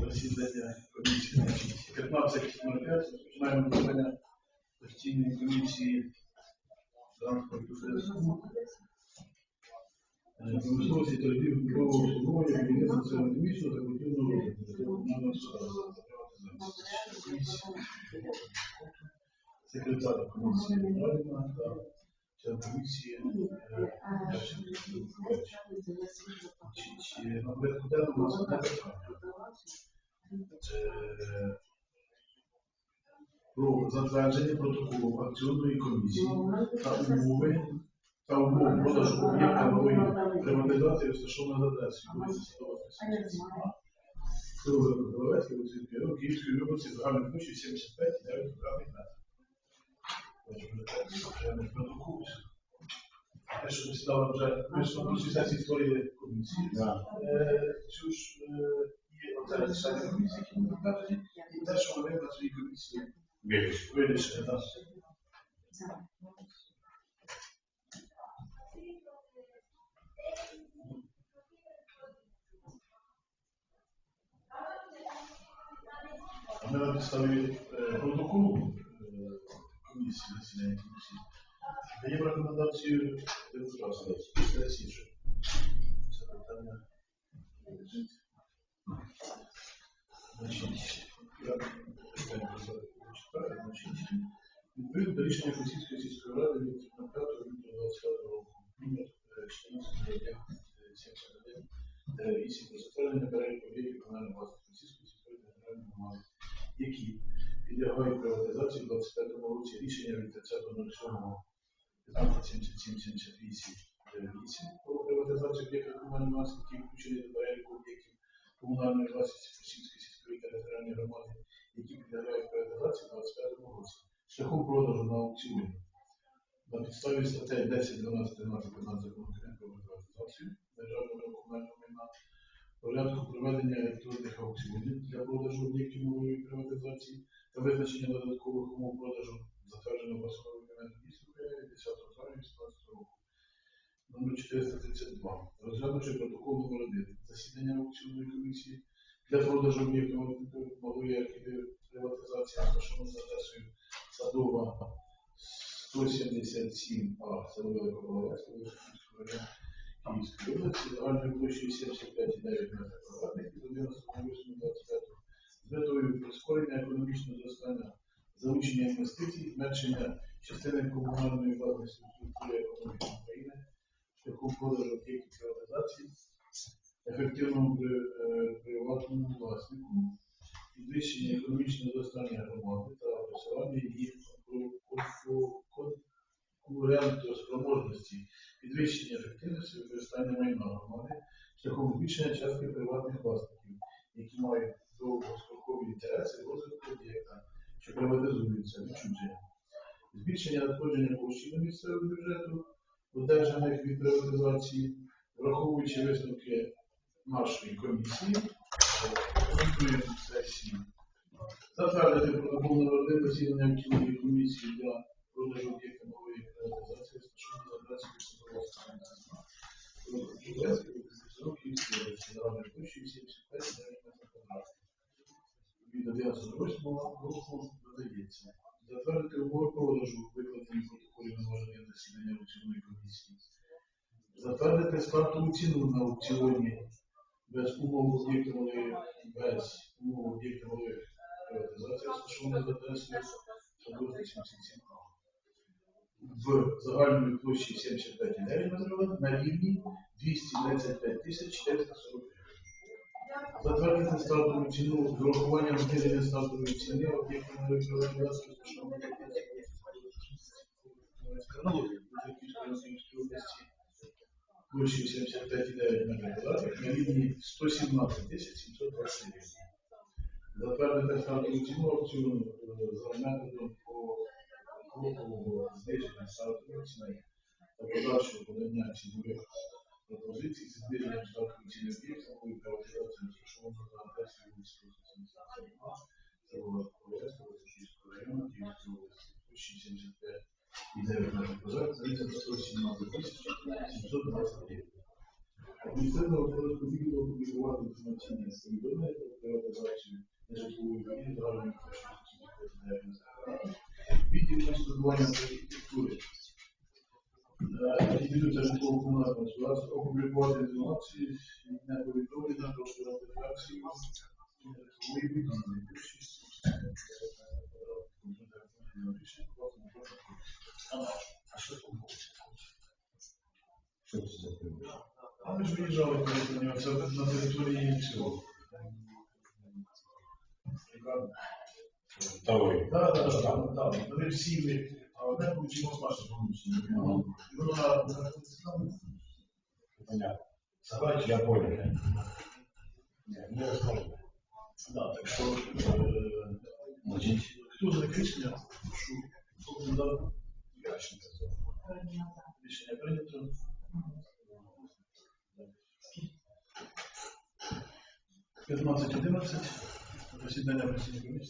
Засідання комісії, значить, 15.05, розпочинаємо засідання постійної комісії транспорту. Е, Промисловості торгів будового обслуговування, будівництва національного комісію та культурного розвитку. Комунального господарства та приватизації. Комісії. Секретар комісії Радіна та член комісії. Чи- на порядку денному у нас одне питання? Про затвердження протоколу акціонної комісії та умови та умов продажу об'єкта нової приватизації адресою вулиця Садова, 37А, Головецьке, Луцький Київської області, загальною площею 75 9 квадратних метрів. Бачу, вже так, вже не продукуюся. Те, що ми сідали вже, ми ж на першій сесії створили комісію. Е, Цю ж е, є оце члени комісії, які ми затверджені, і те, що вони на своїй даємо рекомендацію депутатам після січі. Це питання. Значить, я питання зачитаю, значить, відповідно до рішення Російської сільської ради від 5 лютого 25 року, номер е, 14 71 8 про затвердження об'єктів комунальної власності Російської сільської територіальної громади, які підлягають приватизації в 25 році рішення від 30.07 1577 8 про приватизацію об'єктів комунальної власності, включені до переліку об'єктів комунальної власності Російської сільської територіальної громади, які підлягають приватизації в 25 році, шляхом продажу на аукціоні. На підставі статей 10, 12, 13, 15 закону про приватизацію державного комунального майна, порядку проведення електронних аукціонів для продажу об'єктів нової приватизації та визначення додаткових умов продажу затвердженого постановою Кабінету міністрів України від 10 травня 2018 року. Номер 432. Розглянувши протокол номер 1 засідання аукціонної комісії для продажу об'єктів малої приватизації, розташованої за адресою Садова 177А, село Великоголовецьке, Волошинського району Київської області, загальною площею 75,9 метрів квадратних від 11.08.25 з метою прискорення економічного зростання, залучення інвестицій, зменшення частини комунальної власності структури економіки шляхом продажу об'єктів приватизації, ефективному е, приватному власнику, підвищення економічного зростання громади та просування її конку- конку- конкурентоспроможності, підвищення ефективності використання майна громади шляхом збільшення частки приватних власників, які мають довгострокові інтереси розвитку об'єкта, що приватизуються відчуження. Збільшення надходження коштів до місцевого бюджету, одержаних від приватизації, враховуючи висновки нашої комісії, рекомендуємо сесії затвердити протокол номер один засідання аукціонної комісії для продажу об'єкта нової приватизації, розташованої за адресою Садового загальної площі 75 метрів квадратних. Від 11 року додається. Затвердити умови продажу, викладені номер один засідання аукціонної комісії. Затвердити стартову ціну на аукціоні без умов об'єкта малої, без умов об'єкта малої приватизації, розташованої за адресою Садового 77 в загальної площі 75,9 метрів на рівні 235 тисяч 440 гривень. Затвердити стартову ціну з урахуванням зниження стартової ціни об'єкту нової приватизації розташованої за адресою Київської області площею 75,9 метрів квадратних на рівні 117 тисяч 720 гривень. Затвердити стартову ціну аукціону е, за методом по крокового зниження стартової ціни та подальшого подання цінових пропозицій зі зниженням стартової ціни об'єктів нової приватизації розташованого за адресою вулиці 182, село Ковецького, Російського району, Київської області, площі 75 і 9 метрів квадратних, за 117 тисяч 720 гривень. Міністерство розвитку відділу опублікувати інформаційні повідомлення про приватизацію нежитлової будівлі загальної Відділ містобудування архітектури. Індивідується житлово комунального господарства опублікувати інформацію не повідомлення про приватизацію нежитлової будівлі. А що це було? Що це за прибір? А ми ж виїжджали колись на території цього. Давай. Так, так, так, так, так. Вони всі ми, а одне получимо з нашого комісії. Воно на Понятно. Давайте. Я понял. Не, не розкажу. Да, так що, е, значить, хто за рішення, прошу, хто за Я ще не рішення прийнято. П'ятнадцять одинадцять. Засідання постійної комісії.